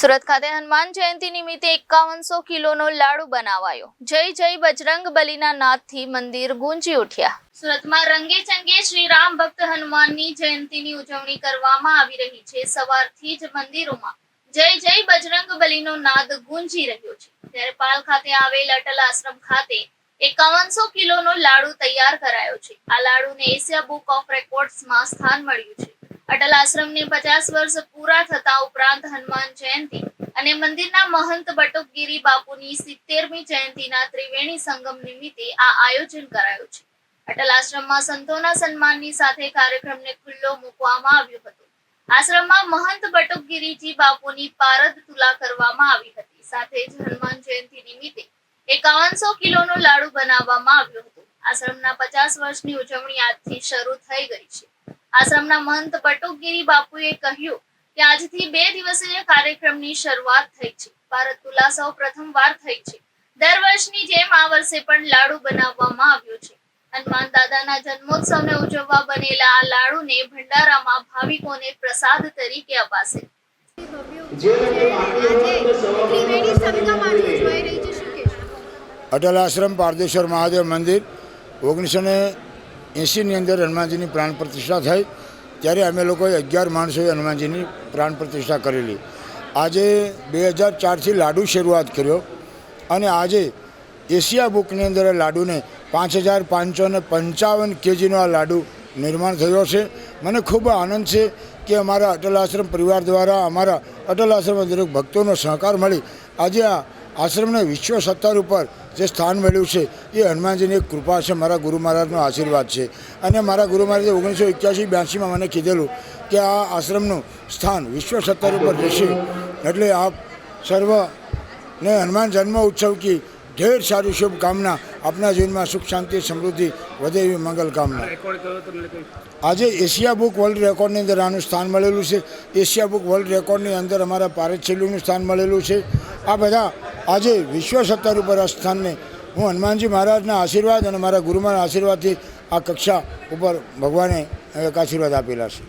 સુરત ખાતે હનુમાન જયંતિ નિમિત્તે એકાવનસો કિલોનો લાડુ બનાવાયો. જય જય બજરંગ બલીના નાદથી મંદિર ગુંજી ઉઠ્યા. સુરતમાં રંગે ચંગે શ્રી રામ ભક્ત હનુમાનની જયંતિની ઉજવણી કરવામાં આવી રહી છે. સવારથી જ મંદિરોમાં જય જય બજરંગ બલીનો નાદ ગુંજી રહ્યો છે. ત્યારે પાલ ખાતે આવેલ અટલ આશ્રમ ખાતે એકાવનસો કિલોનો લાડુ તૈયાર કરાયો છે. આ લાડુને એશિયા બુક ઓફ રેકોર્ડ્સમાં સ્થાન મળ્યું છે. અટલ આશ્રમને પચાસ વર્ષ પૂરા થતા ઉપરાંત હનુમાન જયંતિ અને મંદિરના મહંત બટુકગીરી બાપુની સિત્તેરમી જયંતિના ત્રિવેણી સંગમ નિમિત્તે આ આયોજન કરાયું છે. અટલ આશ્રમમાં સંતોના સન્માનની સાથે કાર્યક્રમને ખુલ્લો મૂકવામાં આવ્યો હતો. આશ્રમમાં મહંત બટુકગીરીજી બાપુની પારદ તુલા કરવામાં આવી હતી. સાથે જ હનુમાન જયંતિ નિમિત્તે એકાવનસો કિલોનો લાડુ બનાવવામાં આવ્યો હતો. આશ્રમના પચાસ વર્ષની ઉજવણી આજથી શરૂ થઈ ગઈ છે. આશ્રમના મહંત પટુગીરી બાપુએ કહ્યું કે આજથી બે દિવસીય કાર્યક્રમની શરૂઆત થઈ છે. ભારત તુલા સૌ પ્રથમવાર થઈ છે. દર વર્ષની જેમ આ વર્ષે પણ લાડુ બનાવવામાં આવ્યો છે. હનુમાન દાદાના જન્મોત્સવને ઉજવવા બનેલા આ લાડુને ભંડારામાં ભાવિકોને પ્રસાદ તરીકે અપાશે. અટલ આશ્રમ પારદેશ્વર મહાદેવ મંદિર ઓગણીસો ને એંસીની અંદર હનુમાનજીની પ્રાણ પ્રતિષ્ઠા થઈ, ત્યારે અમે લોકોએ અગિયાર માણસોએ હનુમાનજીની પ્રાણ પ્રતિષ્ઠા કરેલી. આજે બે હજાર ચારથી લાડુ શરૂઆત કર્યો અને આજે એશિયા બુકની અંદર લાડુને પાંચ હજાર પાંચસો ને પંચાવન કેજીનો આ લાડુ નિર્માણ થયો છે. મને ખૂબ આનંદ છે કે અમારા અટલ આશ્રમ પરિવાર દ્વારા અમારા અટલ આશ્રમ દરેક ભક્તોનો સહકાર મળી. આજે આ આશ્રમને વિશ્વ સત્તર ઉપર જે સ્થાન મળ્યું છે, એ હનુમાનજીની એક કૃપા છે, મારા ગુરુ મહારાજનો આશીર્વાદ છે. અને મારા ગુરુ મહારાજે ઓગણીસો એક્યાસી બ્યાસીમાં મને કીધેલું કે આ આશ્રમનું સ્થાન વિશ્વ સત્તર ઉપર જશે. એટલે આપ સર્વને હનુમાન જન્મ ઉત્સવ કી ઢેર સારી શુભકામના આપના જીવનમાં સુખ, શાંતિ, સમૃદ્ધિ વધે એવી મંગલ આજે એશિયા બુક વર્લ્ડ રેકોર્ડની અંદર આનું સ્થાન મળેલું છે. એશિયા બુક વર્લ્ડ રેકોર્ડની અંદર અમારા છેલ્લુનું સ્થાન મળેલું છે. આ બધા આજે વિશ્વ સત્તર ઉપર આ સ્થાનને હું હનુમાનજી મહારાજના આશીર્વાદ અને મારા ગુરુમાના આશીર્વાદથી આ કક્ષા ઉપર ભગવાને એક આશીર્વાદ આપેલા છે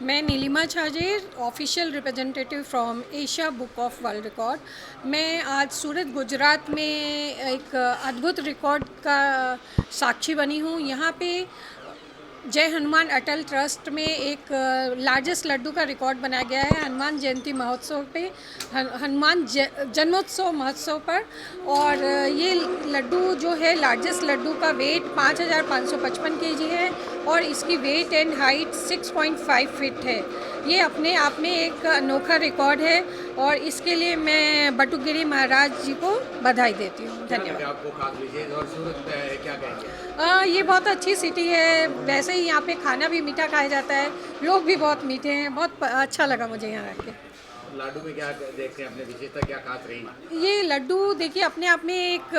मैं Neelima Chhajer official representative from Asia book of world record मैं आज सूरत गुजरात में एक अद्भुत रिकॉर्ड का साक्षी बनी हूँ यहाँ पे जय हनुमान अटल ट्रस्ट में एक लार्जेस्ट लड्डू का रिकॉर्ड बनाया गया है हनुमान जयंती महोत्सव पे। हनुमान जन्मोत्सव महोत्सव पर। और ये लड्डू जो है लार्जेस्ट लड्डू का वेट 5,555 हज़ार है और इसकी weight and height six point five feet है। ये अपने आप में एक अनोखा रिकॉर्ड है और इसके लिए मैं बटुगिरी महाराज जी को बधाई देती हूँ। धन्यवाद। आपको है, क्या ये बहुत अच्छी सिटी है। वैसे ही यहाँ पे खाना भी मीठा खाया जाता है। लोग भी बहुत मीठे हैं। बहुत अच्छा लगा मुझे यहाँ रह के लाडू में क्या देखते हैं अपने विशेषता क्या खास रही? ये लड्डू देखिए अपने आप में एक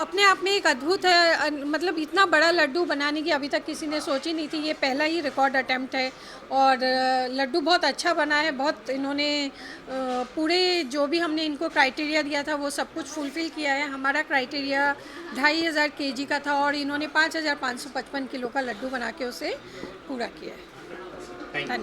अपने आप में एक अद्भुत है मतलब इतना बड़ा लड्डू बनाने की अभी तक किसी ने सोची नहीं थी। ये पहला ही रिकॉर्ड अटेम्प्ट है और लड्डू बहुत अच्छा बना है बहुत इन्होंने पूरे जो भी हमने इनको क्राइटेरिया दिया था वो सब कुछ फुलफ़िल किया है। हमारा क्राइटेरिया ढाई हज़ार के जी का था और इन्होंने पाँच हज़ार पाँच सौ पचपन किलो का लड्डू बना के उसे पूरा किया है। धन्यवाद।